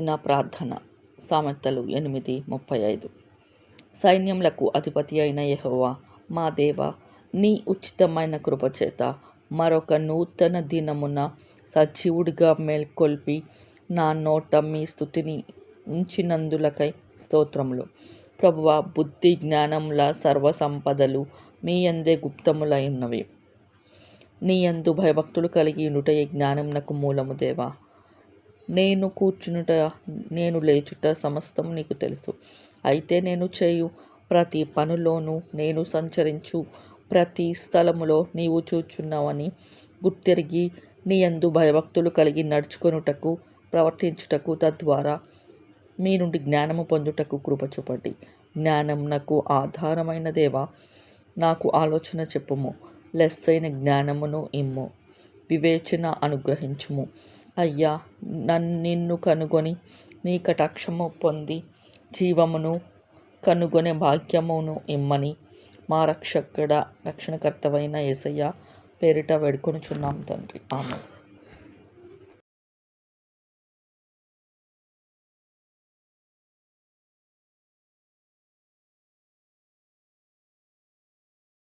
నా ప్రార్థన. సామెతలు ఎనిమిది ముప్పై ఐదు. సైన్యములకు అధిపతి అయిన యహోవా మా దేవ నీ ఉచితమైన కృపచేత మరొక నూతన దినమున సజీవుడిగా మేల్కొల్పి నా నోట మీ స్థుతిని ఉంచినందులకై స్తోత్రములు. ప్రభువ బుద్ధి జ్ఞానముల సర్వ సంపదలు మీ అందే గుప్తములై ఉన్నవి నీ అందు భయభక్తులు కలిగి ఉండుటయే జ్ఞానమునకు మూలము దేవా. నేను కూర్చునుట నేను లేచుట సమస్తం నీకు తెలుసు. అయితే నేను చేయు. ప్రతి పనిలోనూ నేను సంచరించు. ప్రతి స్థలములో నీవు చూచున్నావని గుర్తెరిగి నీ అందు భయభక్తులు కలిగి నడుచుకొనుటకు ప్రవర్తించుటకు తద్వారా మీ నుండి జ్ఞానము పొందుటకు కృప చూపండి. జ్ఞానం నాకు ఆధారమైన దేవా నాకు ఆలోచన చెప్పుము. లెస్సైన జ్ఞానమును ఇమ్ము. వివేచన అనుగ్రహించుము. అయ్యా నన్ను నిన్ను కనుగొని నీ కటాక్షము పొంది జీవమును కనుగొనే భాగ్యమును ఇమ్మని మా రక్షకుడ రక్షణకర్తవైన యేసయ్య పేరిట వేడుకొనుచున్నాం తండ్రి. ఆమె